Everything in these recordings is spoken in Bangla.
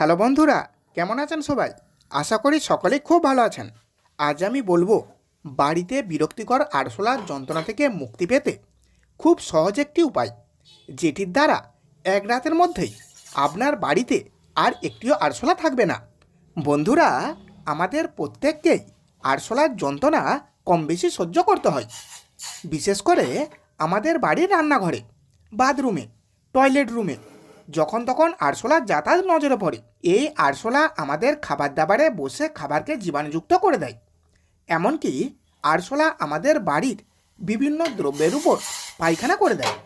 হ্যালো বন্ধুরা, কেমন আছেন সবাই? আশা করি সকলেই খুব ভালো আছেন। আজ আমি বলব, বাড়িতে বিরক্তিকর আরশোলার যন্ত্রণা থেকে মুক্তি পেতে খুব সহজ একটি উপায়, যেটির দ্বারা এক রাতের মধ্যেই আপনার বাড়িতে আর একটিও আরশোলা থাকবে না। বন্ধুরা, আমাদের প্রত্যেককেই আরশোলার যন্ত্রণা কম বেশি সহ্য করতে হয়। বিশেষ করে আমাদের বাড়ির রান্নাঘরে, বাথরুমে, টয়লেট রুমে যখন তখন আরশোলা যাতায়াত নজরে পড়ে। এই আরশোলা আমাদের খাবার দাবারে বসে খাবারকে জীবাণুযুক্ত করে দেয়। এমনকি আরশোলা আমাদের বাড়ির বিভিন্ন দ্রব্যের উপর পায়খানা করে দেয়।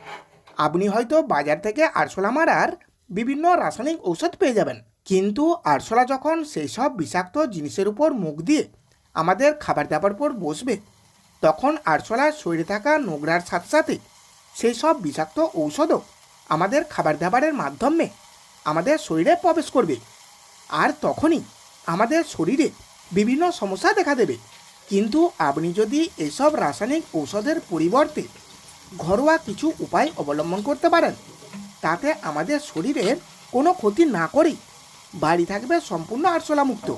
আপনি হয়তো বাজার থেকে আরশোলা মারার বিভিন্ন রাসায়নিক ঔষধ পেয়ে যাবেন। কিন্তু আরশোলা যখন সেই সব বিষাক্ত জিনিসের উপর মুখ দিয়ে আমাদের খাবার দাবার উপর বসবে, তখন আরশোলার শরীরে থাকা নোংরার সাথে সাথে সেই সব বিষাক্ত ঔষধও আমাদের খাবার দাবারের মাধ্যমে আমাদের শরীরে প্রবেশ করবে। আর তখনই আমাদের শরীরে বিভিন্ন সমস্যা দেখা দেবে। কিন্তু আপনি যদি এসব রাসায়নিক ঔষধের পরিবর্তে ঘরোয়া কিছু উপায় অবলম্বন করতে পারেন, তাতে আমাদের শরীরের কোনো ক্ষতি না করেই বাড়ি থাকবে সম্পূর্ণ আরশোলা মুক্ত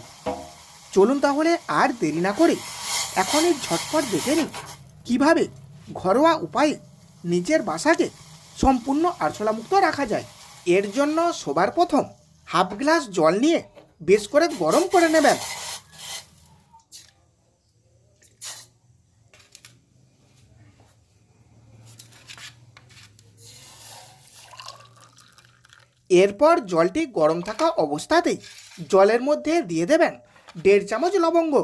চলুন তাহলে আর দেরি না করে এখনই ঝটপট দেখে নিন কীভাবে ঘরোয়া উপায়ে নিজের বাসাকে সম্পূর্ণ আরশোলামুক্ত রাখা যায়। এর জন্য সবার প্রথম হাফ গ্লাস জল নিয়ে বেশ করে গরম করে নেবেন। এরপর জলটি গরম থাকা অবস্থাতেই জলের মধ্যে দিয়ে দেবেন দেড় চামচ লবঙ্গ।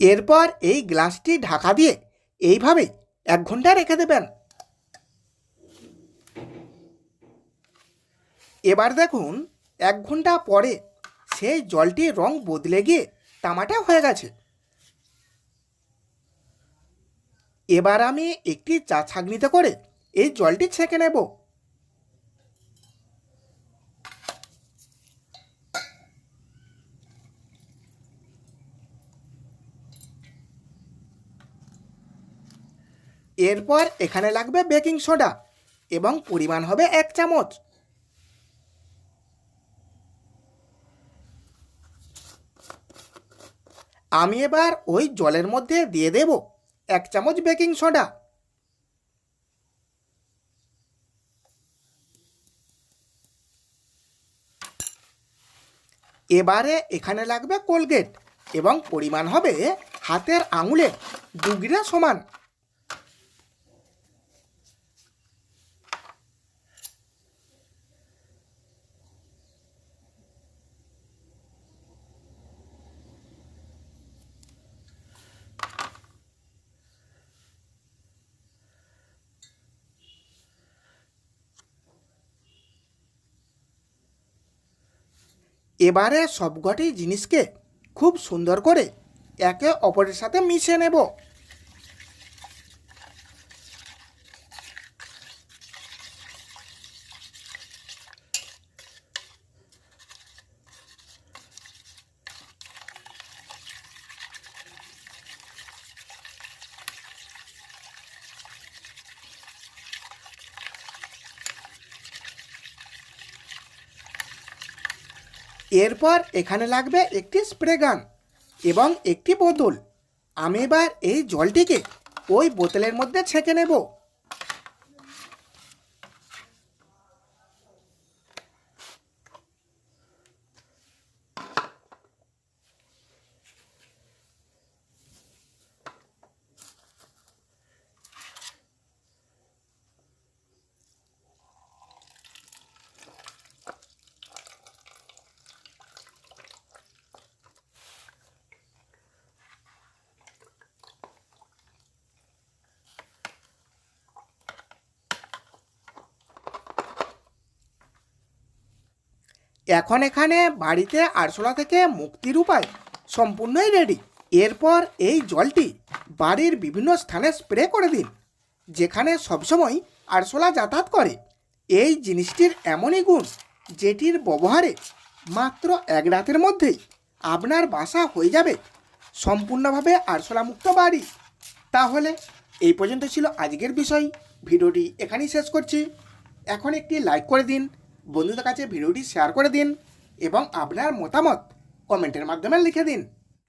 এরপর এই গ্লাসটি ঢাকা দিয়ে এইভাবে এক ঘণ্টা রেখে দেবেন। এবার দেখুন, এক ঘণ্টা পরে সেই জলটির রং বদলে গিয়ে তামাটা হয়ে গেছে। এবার আমি একটি চা ছাঁকনিতে করে এই জলটি ছেঁকে নেব। এরপর এখানে লাগবে বেকিং সোডা এবং পরিমাণ হবে এক চামচ। আমি এবার ওই জলের মধ্যে দিয়ে দেব এক চামচ বেকিং সোডা। এবারে এখানে লাগবে কোলগেট এবং পরিমাণ হবে হাতের আঙুলের, দুগিরা সমান। এবারে সবকটি জিনিসকে খুব সুন্দর করে একে অপরের সাথে মিশে নেব। এরপর এখানে লাগবে একটি স্প্রে গান এবং একটি বোতল। আমি এবার এই জলটিকে ওই বোতলের মধ্যে ছেঁকে নেব। এখন এখানে বাড়িতে আরশোলা থেকে মুক্তির উপায় সম্পূর্ণই রেডি এরপর এই জলটি বাড়ির বিভিন্ন স্থানে স্প্রে করে দিন, যেখানে সবসময় আরশোলা যাতায়াত করে। এই জিনিসটির এমনই গুণ, যেটির ব্যবহারে মাত্র এক রাতের মধ্যেই আপনার বাসা হয়ে যাবে সম্পূর্ণভাবে আরশোলামুক্ত বাড়ি। তাহলে এই পর্যন্ত ছিল আজকের বিষয়। ভিডিওটি এখানেই শেষ করছি। এখন একটি লাইক করে দিন বন্ধুদের কাছে ভিডিওটি শেয়ার করে দিন এবং আপনার মতামত কমেন্টের মাধ্যমে লিখে দিন।